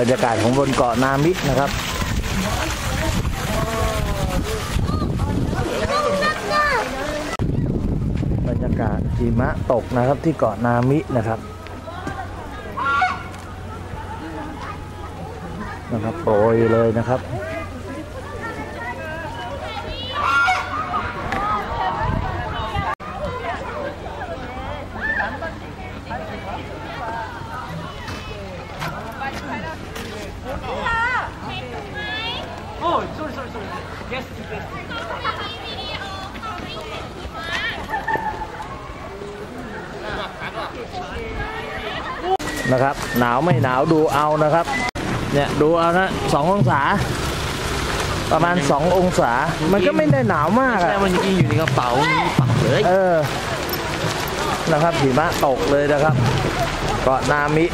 บรรยากาศของบนเกาะนามินะครับบรรยากาศหิมะตกนะครับที่เกาะนามินะครับนะครับโปรยเลยนะครับ นะครับ หนาวไม่หนาวดูเอานะครับ เนี่ยดูเอานะสององศา ประมาณสององศา มันก็ไม่ได้หนาวมากแค่อะมันยิงอยู่ในกระเป๋าปักเลย เออ นะครับหิมะตกเลยนะครับเกาะนามิ